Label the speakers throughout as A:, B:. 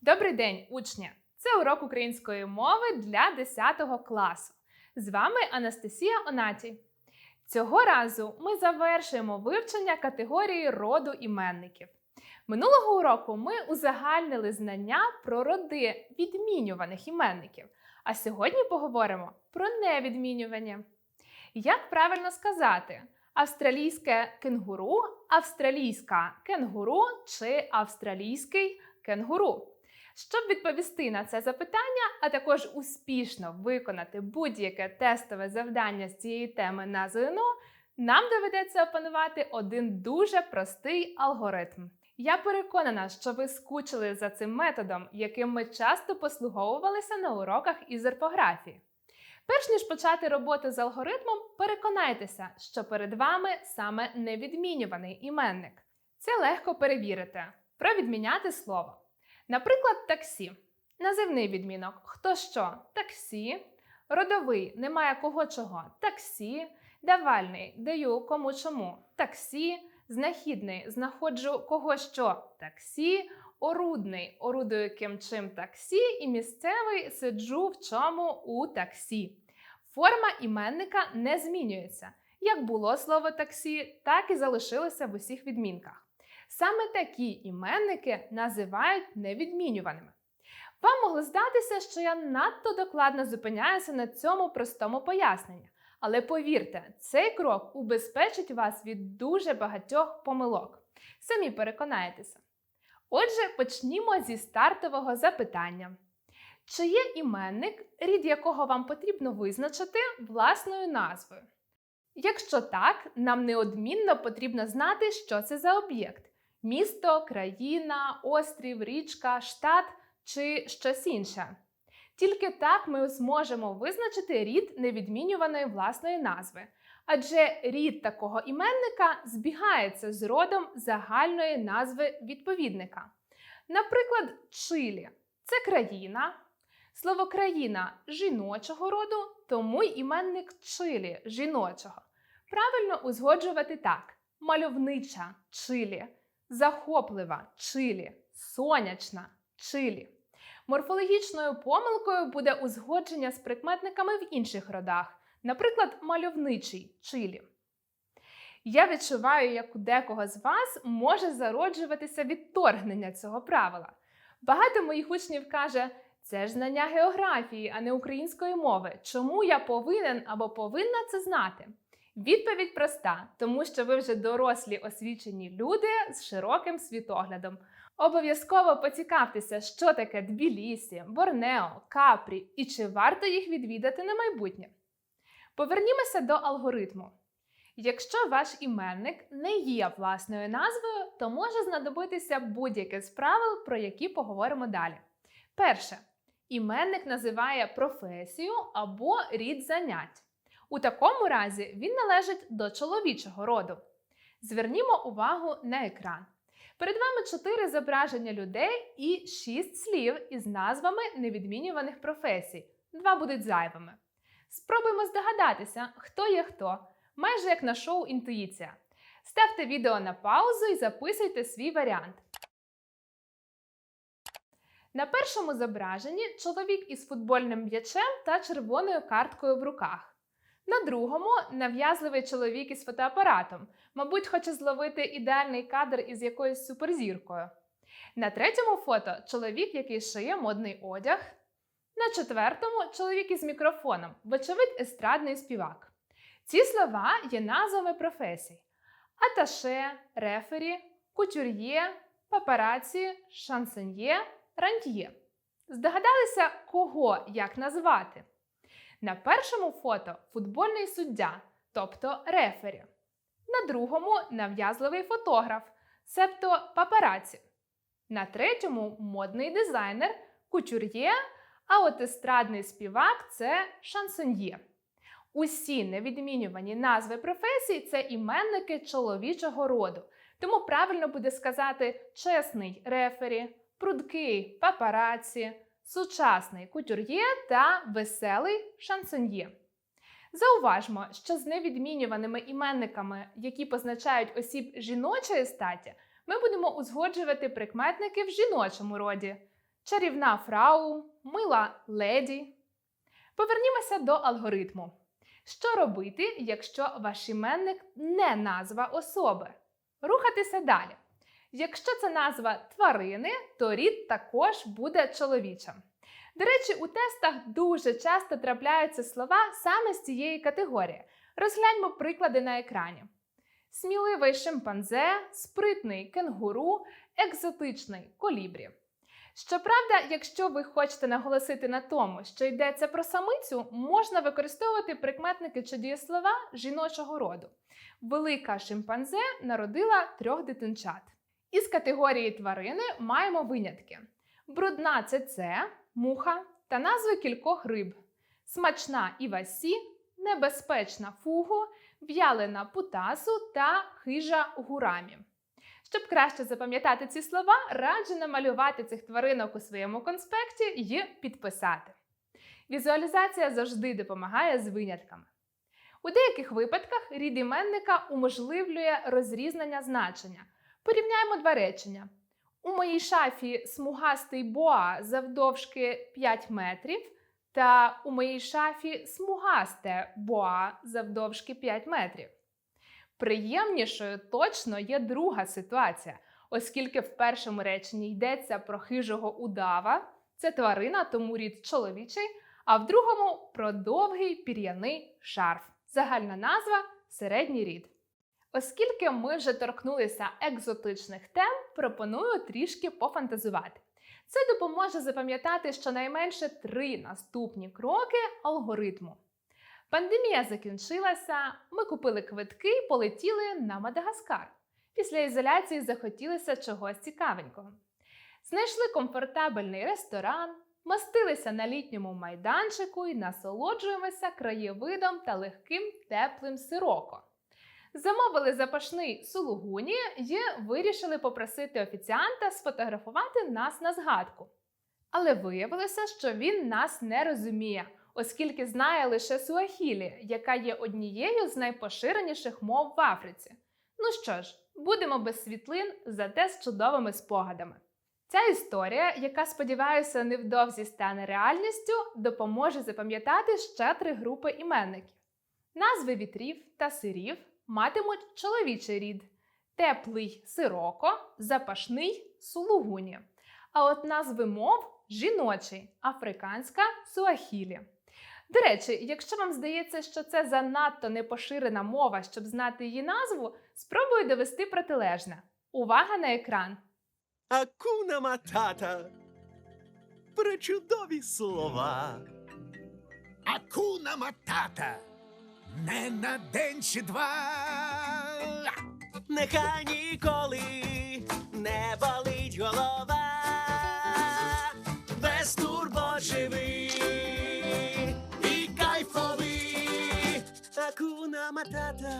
A: Добрий день, учні! Це урок української мови для 10 класу. З вами Анастасія Онатій. Цього разу ми завершуємо вивчення категорії роду іменників. Минулого уроку ми узагальнили знання про роди відмінюваних іменників, а сьогодні поговоримо про невідмінювання. Як правильно сказати? Австралійське кенгуру, австралійська кенгуру чи австралійський кенгуру? Щоб відповісти на це запитання, а також успішно виконати будь-яке тестове завдання з цієї теми на ЗНО, нам доведеться опанувати один дуже простий алгоритм. Я переконана, що ви скучили за цим методом, яким ми часто послуговувалися на уроках із орфографії. Перш ніж почати роботу з алгоритмом, переконайтеся, що перед вами саме невідмінюваний іменник. Це легко перевірити. Провідміняти слово. Наприклад, таксі. Називний відмінок хто що таксі. Родовий немає кого чого таксі. Давальний даю кому чому таксі. Знахідний знаходжу кого що таксі. Орудний орудую ким чим таксі. І місцевий сиджу в чому у таксі. Форма іменника не змінюється. Як було слово таксі, так і залишилося в усіх відмінках. Саме такі іменники називають невідмінюваними. Вам могло здатися, що я надто докладно зупиняюся на цьому простому поясненні. Але повірте, цей крок убезпечить вас від дуже багатьох помилок. Самі переконаєтеся. Отже, почнімо зі стартового запитання. Чи є іменник, рід якого вам потрібно визначити власною назвою? Якщо так, нам неодмінно потрібно знати, що це за об'єкт місто, країна, острів, річка, штат чи щось інше. Тільки так ми зможемо визначити рід невідмінюваної власної назви, адже рід такого іменника збігається з родом загальної назви відповідника. Наприклад, Чилі це країна. Слово країна жіночого роду, тому й іменник Чилі жіночого. Правильно узгоджувати так: мальовнича Чилі, захоплива чилі, сонячна чилі. Морфологічною помилкою буде узгодження з прикметниками в інших родах, наприклад, мальовничий чилі. Я відчуваю, як у декого з вас може зароджуватися відторгнення цього правила. Багато моїх учнів каже, це ж знання географії, а не української мови. Чому я повинен або повинна це знати? Відповідь проста, тому що ви вже дорослі освічені люди з широким світоглядом. Обов'язково поцікавтеся, що таке Тбілісі, Борнео, Капрі і чи варто їх відвідати на майбутнє. Повернімося до алгоритму. Якщо ваш іменник не є власною назвою, то може знадобитися будь-яке з правил, про які поговоримо далі. Перше, іменник називає професію або рід занять. У такому разі він належить до чоловічого роду. Звернімо увагу на екран. Перед вами чотири зображення людей і шість слів із назвами невідмінюваних професій. Два будуть зайвими. Спробуємо здогадатися, хто є хто, майже як на шоу Інтуїція. Ставте відео на паузу і записуйте свій варіант. На першому зображенні чоловік із футбольним м'ячем та червоною карткою в руках. На другому нав'язливий чоловік із фотоапаратом, мабуть, хоче зловити ідеальний кадр із якоюсь суперзіркою. На третьому фото чоловік, який шиє модний одяг. На четвертому чоловік із мікрофоном, вочевидь, естрадний співак. Ці слова є назвами професій: аташе, рефері, кутюр'є, папараці, шансоньє, рантьє. Здогадалися, кого як назвати? На першому фото футбольний суддя, тобто рефері. На другому нав'язливий фотограф, себто папараці. На третьому модний дизайнер, кутюр'є, а от естрадний співак це шансоньє. Усі невідмінювані назви професій це іменники чоловічого роду. Тому правильно буде сказати чесний рефері, прудкий папараці, сучасний кутюр'є та веселий шансоньє. Зауважмо, що з невідмінюваними іменниками, які позначають осіб жіночої статі, ми будемо узгоджувати прикметники в жіночому роді. чарівна фрау, мила леді. Повернімося до алгоритму. Що робити, якщо ваш іменник не назва особи? Рухатися далі. Якщо це назва тварини, то рід також буде чоловічим. До речі, у тестах дуже часто трапляються слова саме з цієї категорії. Розгляньмо приклади на екрані: сміливий шимпанзе, спритний кенгуру, екзотичний колібрі. Щоправда, якщо ви хочете наголосити на тому, що йдеться про самицю, можна використовувати прикметники чи дієслова жіночого роду. Велика шимпанзе народила трьох дитинчат. Із категорії тварини маємо винятки: брудна цеце, муха та назви кількох риб, смачна івасі, небезпечна фугу, в'ялена путасу та хижа гурамі. Щоб краще запам'ятати ці слова, раджу намалювати цих тваринок у своєму конспекті і підписати. Візуалізація завжди допомагає з винятками. У деяких випадках рід іменника уможливлює розрізнення значення. Порівняємо два речення. У моїй шафі смугастий боа завдовжки 5 метрів, та у моїй шафі смугасте боа завдовжки 5 метрів. Приємнішою точно є друга ситуація, оскільки в першому реченні йдеться про хижого удава, це тварина, тому рід чоловічий, а в другому про довгий пір'яний шарф. Загальна назва середній рід. Оскільки ми вже торкнулися екзотичних тем, пропоную трішки пофантазувати. Це допоможе запам'ятати щонайменше три наступні кроки алгоритму. Пандемія закінчилася, ми купили квитки і полетіли на Мадагаскар. Після ізоляції захотілося чогось цікавенького. Знайшли комфортабельний ресторан, мастилися на літньому майданчику і насолоджуємося краєвидом та легким теплим сироко. Замовили запашний сулугуні і вирішили попросити офіціанта сфотографувати нас на згадку. Але виявилося, що він нас не розуміє, оскільки знає лише суахілі, яка є однією з найпоширеніших мов в Африці. Ну що ж, будемо без світлин, зате з чудовими спогадами. Ця історія, яка, сподіваюся, невдовзі стане реальністю, допоможе запам'ятати ще три групи іменників: назви вітрів та сирів матимуть чоловічий рід, теплий сироко, запашний сулугуні. А от назви мов жіночий, африканська суахілі. До речі, якщо вам здається, що це занадто непоширена мова, щоб знати її назву, спробую довести протилежне. Увага на екран!
B: Акуна матата. Пречудові слова.
C: Акуна матата. Не на день чи два.
B: Нехай ніколи не болить голова. Без турбот живи і кайфовий. Акуна матата.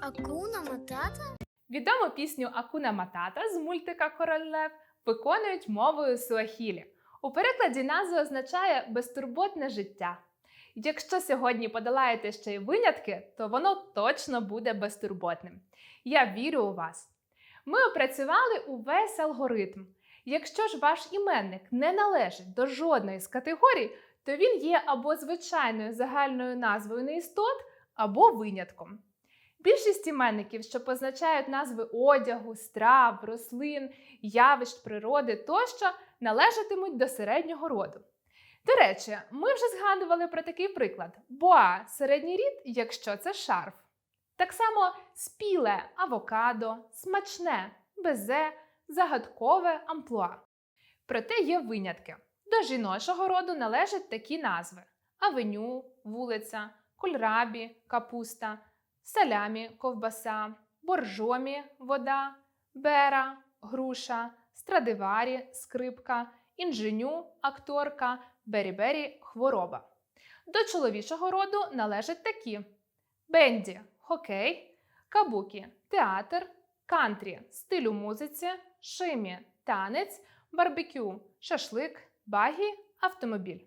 D: Акуна Матата?
A: Відому пісню Акуна Матата з мультика Король Лев виконують мовою суахілі. У перекладі назва означає безтурботне життя. Якщо сьогодні подолаєте ще й винятки, то воно точно буде безтурботним. Я вірю у вас. Ми опрацювали увесь алгоритм. Якщо ж ваш іменник не належить до жодної з категорій, то він є або звичайною загальною назвою неістот, або винятком. Більшість іменників, що позначають назви одягу, страв, рослин, явищ природи тощо, належатимуть до середнього роду. До речі, ми вже згадували про такий приклад: боа середній рід, якщо це шарф. Так само спіле авокадо, смачне, безе, загадкове амплуа. Проте є винятки. До жіночого роду належать такі назви: авеню, вулиця, кольрабі, капуста, салямі, ковбаса, боржомі, вода, бера, груша, страдиварі, скрипка, інженю, акторка, бері-бері, хвороба. До чоловічого роду належать такі: бенді хокей, кабукі театр, кантрі стиль у музиці, шимі танець, барбекю шашлик, багі автомобіль.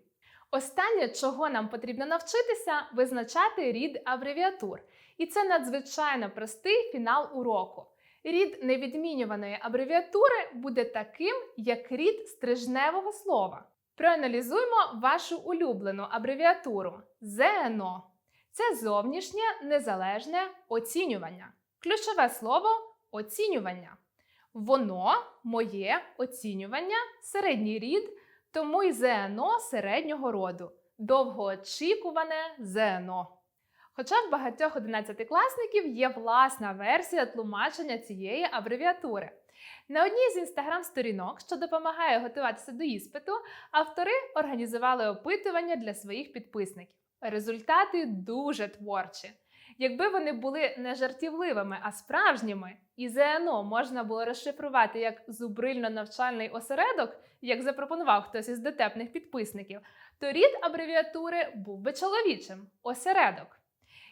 A: Останнє, чого нам потрібно навчитися, визначати рід абревіатур. І це надзвичайно простий фінал уроку. Рід невідмінюваної абревіатури буде таким, як рід стрижневого слова. Проаналізуймо вашу улюблену абревіатуру ЗНО. Це зовнішнє незалежне оцінювання. Ключове слово оцінювання. Воно моє оцінювання, середній рід, тому й ЗНО середнього роду. Довгоочікуване ЗНО. Хоча в багатьох одинадцятикласників є власна версія тлумачення цієї абревіатури. На одній з інстаграм-сторінок, що допомагає готуватися до іспиту, автори організували опитування для своїх підписників. Результати дуже творчі. Якби вони були не жартівливими, а справжніми, і ЗНО можна було розшифрувати як зубрильно-навчальний осередок, як запропонував хтось із дотепних підписників, то рід абревіатури був би чоловічим осередок.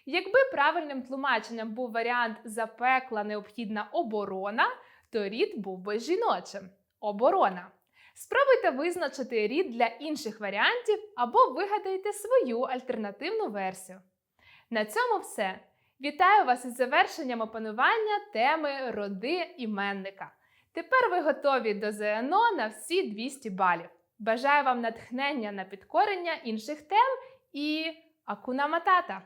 A: Якби правильним тлумаченням був варіант запекла необхідна оборона, то рід був би жіночим оборона. Спробуйте визначити рід для інших варіантів або вигадайте свою альтернативну версію. На цьому все. Вітаю вас із завершенням опанування теми роди іменника. Тепер ви готові до ЗНО на всі 200 балів. Бажаю вам натхнення на підкорення інших тем і акуна матата!